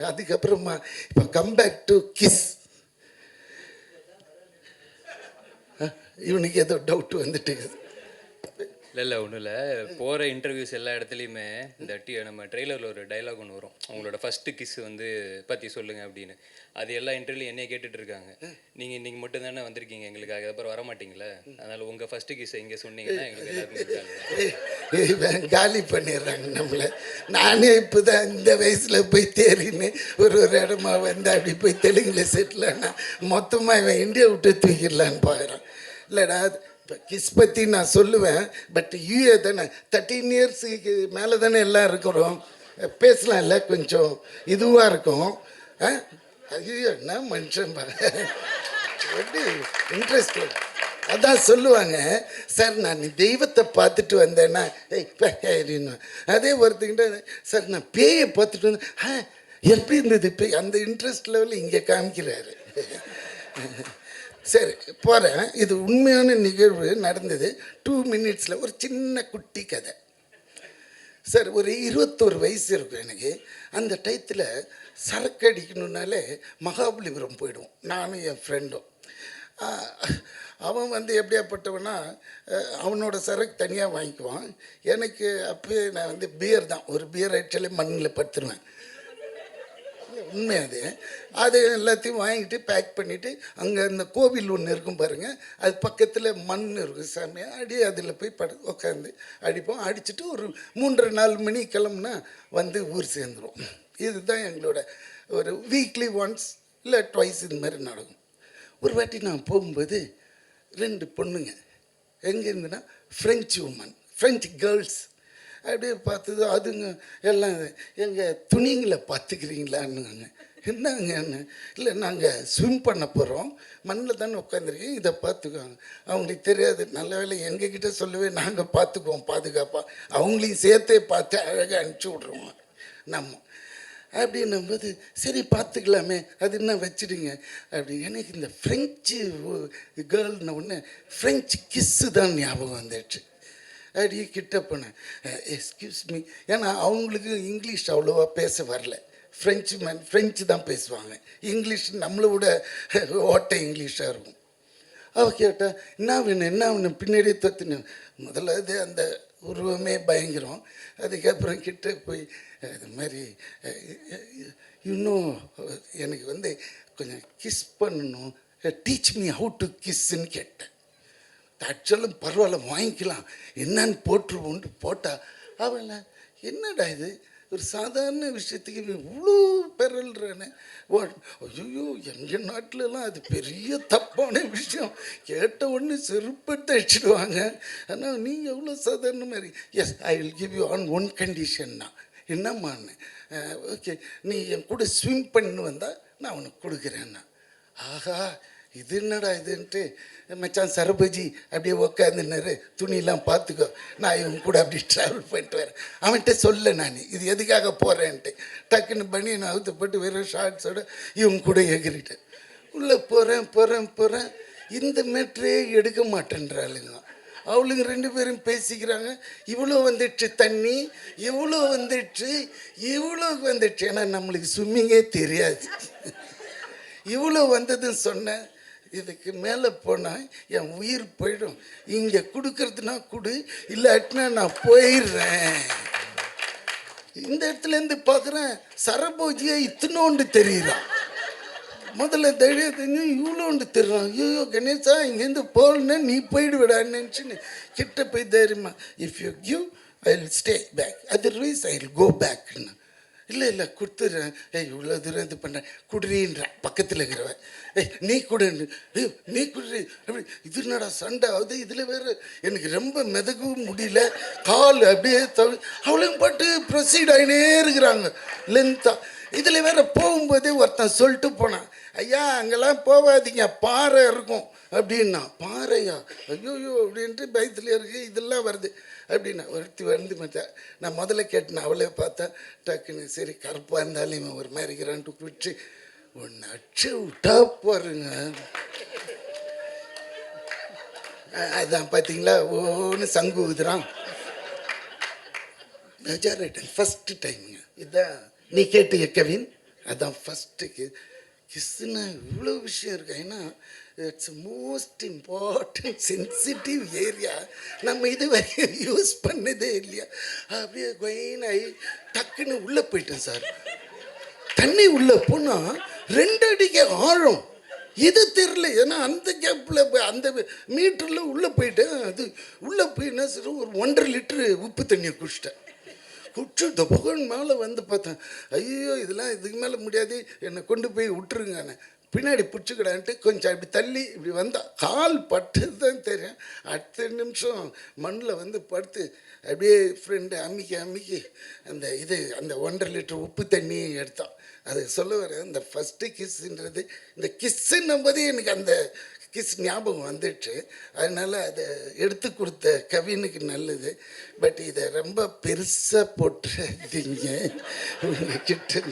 அதுக்கப்புறமா இப்போ come back to kiss இவனுக்கு ஏதோ டவுட் வந்துட்டு இல்லை இல்லை ஒன்றும் இல்லை. போகிற இன்டர்வியூஸ் எல்லா இடத்துலையுமே இந்த டி நம்ம ட்ரெய்லரில் ஒரு டைலாக் ஒன்று வரும். அவங்களோட ஃபஸ்ட்டு கிஸ் வந்து பற்றி சொல்லுங்கள் அப்படின்னு. அது எல்லா இன்டர்வியூலையும் என்னைய கேட்டுட்டு இருக்காங்க. நீங்கள் இன்றைக்கி மட்டும் தானே வந்திருக்கீங்க எங்களுக்கு அதுக்கப்புறம் வரமாட்டிங்களே அதனால் உங்கள் ஃபஸ்ட்டு கிஸ்ஸை இங்கே சொன்னீங்கன்னா எங்களுக்கு எல்லாருக்கும் காலி. பண்ணிடுறாங்க நம்மளை. நானே இப்போ தான் இந்த வயசில் போய் தேறின்னு ஒரு ஒரு இடமா வந்து அப்படி போய் தெலுங்கில் செட்டில் ஆனால் மொத்தமாக இவன் இந்தியா விட்டு தூக்கிடலான்னு பார்க்குறான் இல்லைடா இப்போ கிஸ் பற்றி நான் சொல்லுவேன் பட் யூஏ தானே. தேர்ட்டீன் இயர்ஸுக்கு மேலே தானே எல்லாம் இருக்கிறோம். பேசலாம்ல கொஞ்சம் இதுவாக இருக்கும். ஆ? ஐயோ என்ன மனுஷன் எப்படி இன்ட்ரெஸ்ட் அதான் சொல்லுவாங்க சார் நான் தெய்வத்தை பார்த்துட்டு வந்தேன்னா ஏய் அதே ஒருத்தங்கிட்ட சார் நான் பேயை பார்த்துட்டு வந்தேன் ஆ எப்படி இருந்தது? பேய் அந்த இன்ட்ரெஸ்ட் லெவலில் இங்கே காமிக்கிறாரு. சரி போகிறேன் இது உண்மையான நிகழ்வு நடந்தது. டூ மினிட்ஸில் ஒரு சின்ன குட்டி கதை. சார் ஒரு இருபத்தோரு வயசு இருக்கும் எனக்கு. அந்த டயத்தில் சரக்கு அடிக்கணுன்னாலே மகாபலிபுரம் போயிடுவோம். நானும் என் ஃப்ரெண்டும் அவன் வந்து எப்படியாப்பட்டவனா அவனோட சரக்கு தனியாக வாங்கிக்குவான். எனக்கு அப்போயே நான் வந்து பியர் தான். ஒரு பியர் ஆக்சுவலி மண்ணில் படுத்துருவேன். உண்மை அது. அது எல்லாத்தையும் வாங்கிட்டு பேக் பண்ணிவிட்டு அங்கே இந்த கோவில் ஒன்று இருக்கும் பாருங்கள் அது பக்கத்தில் மண் இருக்கும் சாமி. அடி அதில் போய் படு உட்காந்து அடிப்போம். அடிச்சுட்டு ஒரு மூன்று நாலு மணி கிளம்புனா வந்து ஊர் சேர்ந்துடும் இதுதான் எங்களோட ஒரு வீக்லி ஒன்ஸ் இல்லை ட்வைஸ் இது மாதிரி நடக்கும். ஒரு வாட்டி நான் போகும்போது ரெண்டு பொண்ணுங்க எங்கேருந்துன்னா ஃப்ரெஞ்சு உமன் ஃப்ரெஞ்சு கேர்ள்ஸ் அப்படியே பார்த்தது அதுங்க எல்லாம் எங்கள் துணிங்களை பார்த்துக்கிறீங்களான்னுங்க என்னங்கன்னு இல்லை நாங்கள் ஸ்விம் பண்ண போகிறோம் மண்ணில் தானே உட்காந்துருக்கீங்க இதை பார்த்துக்கோங்க. அவங்களுக்கு தெரியாது நல்ல வேலை எங்ககிட்ட சொல்லவே நாங்கள் பார்த்துக்குவோம் பாதுகாப்பாக அவங்களையும் சேர்த்தே பார்த்து அழகாக அனுப்பிச்சி விட்ருவோம் நம்ம. அப்படின்னும்போது சரி பார்த்துக்கலாமே அது என்ன வச்சிடுங்க. அப்படி எனக்கு இந்த ஃப்ரெஞ்சு கேர்ள்ன ஒன்று ஃப்ரெஞ்சு கிஸ்ஸு தான் ஞாபகம் வந்துடுச்சு. அப்படியே கிட்ட போனேன் எக்ஸ்கியூஸ் மீ ஏன்னா அவங்களுக்கு இங்கிலீஷ் அவ்வளோவா பேச வரல. ஃப்ரெஞ்சு மேன் ஃப்ரெஞ்சு தான் பேசுவாங்க. இங்கிலீஷ் நம்மளை விட ஓட்ட இங்கிலீஷாக இருக்கும். அவ கேட்டா என்ன வேணும் என்ன வேணும்? பின்னாடியே தொத்துனேன் முதல்ல அது அந்த உருவமே பயங்கரம். அதுக்கப்புறம் கிட்ட போய் இது மாதிரி இன்னும் எனக்கு வந்து கொஞ்சம் கிஸ் பண்ணணும். டீச் மீ ஹவு டு கிஸ்ன்னு கேட்டேன். தச்சலும் பரவாயில்ல வாங்கிக்கலாம். என்னன்னு போட்டுருவோன்ட்டு போட்டா அவன் என்னடா இது? ஒரு சாதாரண விஷயத்துக்கு இவ்வளோ பெறல்றானே? ஐயோ எங்கள் நாட்டிலலாம் அது பெரிய தப்பான விஷயம். கேட்ட உடனே செருப்பட்டு அடிச்சிடுவாங்க. ஆனால் நீங்கள் எவ்வளோ சாதாரண மாதிரி yes I will give you on one கண்டிஷன்னா என்னம்மான்னு ஓகே நீ என் கூட ஸ்விம் பண்ணி வந்தால் நான் உனக்கு கொடுக்குறேன்னா ஆஹா இது என்னடா இதுன்ட்டு மச்சான் சரபஜி அப்படியே உக்காந்துனாரு துணியெல்லாம் பார்த்துக்கோ நான் இவன் கூட அப்படி ட்ராவல் பண்ணிட்டு வரேன். அவன்கிட்ட சொல்ல நான் இது எதுக்காக போகிறேன்ட்டு டக்குன்னு பண்ணி நான் அவுத்துப்பட்டு வெறும் ஷார்ட்ஸோட இவன் கூட எகிரிட்டேன் உள்ளே போகிறேன் போகிறேன் போகிறேன் இந்த மேட்ரே எடுக்க மாட்டேன்றாளுங்க. அவளுங்க ரெண்டு பேரும் பேசிக்கிறாங்க. இவ்வளோ வந்துடுச்சு தண்ணி இவ்வளோ வந்துடுச்சு இவ்வளோ வந்துடுச்சு. ஏன்னா நம்மளுக்கு ஸ்விம்மிங்கே தெரியாது. இவ்வளோ வந்ததுன்னு சொன்னேன். இதுக்கு மேலே போனால் என் உயிர் போயிடும். இங்கே கொடுக்கறதுனா கொடு இல்லாட்டினா நான் போயிடுறேன். இந்த இடத்துலேருந்து பார்க்குறேன் சரபோஜியை இத்தினோண்டு தெரியுறான் முதல்ல தைரியம் தெரிஞ்சு இவ்வளோண்டு தெரியும் ஐயோ கணேசா இங்கேருந்து போகலன்னா நீ போயிடுவிடான்னு நினச்சின்னு கிட்ட போய் தைரியமா if you give I will stay back otherwise I will go பேக்னு இல்லை இல்லை கொடுத்துட்றேன். ஏய் இவ்வளோ தூரம் இது பண்ணுறேன் குடுறீன்ற பக்கத்தில் இருக்கிறவன். ஏய் நீ குடுன்னு ஏய் நீ குடுறி அப்படி இது என்னடா சண்டை? ஆகுது இதில் வேறு. எனக்கு ரொம்ப மிதக்கவும் முடியல. கால் அப்படியே தவி அவளையும் பாட்டு ப்ரொசீட் ஆகினே இருக்கிறாங்க. லென்த்தாக இதில் வேறு போகும்போதே ஒருத்தன் சொல்லிட்டு போனான். ஐயா அங்கெல்லாம் போகாதீங்க பாறை இருக்கும். அப்படின்னா பாறையா? ஐயோயோ அப்படின்ட்டு பயத்தில் இருக்கு இதெல்லாம் வருது. அப்படின்னா ஒருத்தி வந்து மச்சான் நான் முதல்ல கேட்டேன் அவளே பார்த்தா டக்குன்னு சரி கருப்பாக இருந்தாலும் இவன் ஒரு மாதிரி இருக்கிறான்ட்டு குடிச்சு ஒன்று அடிச்சு விட்டா பாருங்க. அதான் பார்த்தீங்களா ஒன்று சங்கு ஊதுறான். மெஜாரிட்டி ஃபஸ்ட்டு டைமுங்க இதான் நீ கேட்டிய கவின்? அதான் ஃபஸ்ட்டு கி இவ்வளோ விஷயம் இருக்கு. ஏன்னா it's most important sensitive area நம்ம இது வரைக்கும் யூஸ் பண்ணதே இல்லையா? அப்படியே கொயின் ஆகி டக்குன்னு உள்ளே போயிட்டேன் சார். தண்ணி உள்ளே போனால் ரெண்டு அடிக்கு ஆழம். இது தெரில ஏன்னா அந்த கேப்பில் அந்த மீட்டரில் உள்ளே போயிட்டேன். அது உள்ளே போய் என்ன ஒரு ஒன்றரை லிட்டரு உப்பு தண்ணியை குடிச்சிட்டேன். குடிச்சு இந்த புகழ் மேலே வந்து பார்த்தேன். ஐயோ இதெல்லாம் இதுக்கு மேலே முடியாது. என்னை கொண்டு போய் விட்டுருங்கண்ணே பின்னாடி பிடிச்சிக்கிடான்ட்டு கொஞ்சம் அப்படி தள்ளி இப்படி வந்தால் கால் பட்டது தான் தெரியும். அடுத்த நிமிஷம் மண்ணில் வந்து படுத்து அப்படியே ஃப்ரெண்டு அம்மிக்கி அம்மிக்கி அந்த இது அந்த ஒன்றரை லிட்டர் உப்பு தண்ணி எடுத்தான். அது சொல்ல வர இந்த ஃபஸ்ட்டு கிஸ்ஸுன்றது இந்த கிஸ்ஸுன்னும் போது எனக்கு அந்த கிஸ் ஞாபகம் வந்துட்டு அதனால் அதை எடுத்து கொடுத்த கவினுக்கு நல்லது. பட் இதை ரொம்ப பெருசாக போட்டுறீங்க உங்ககிட்ட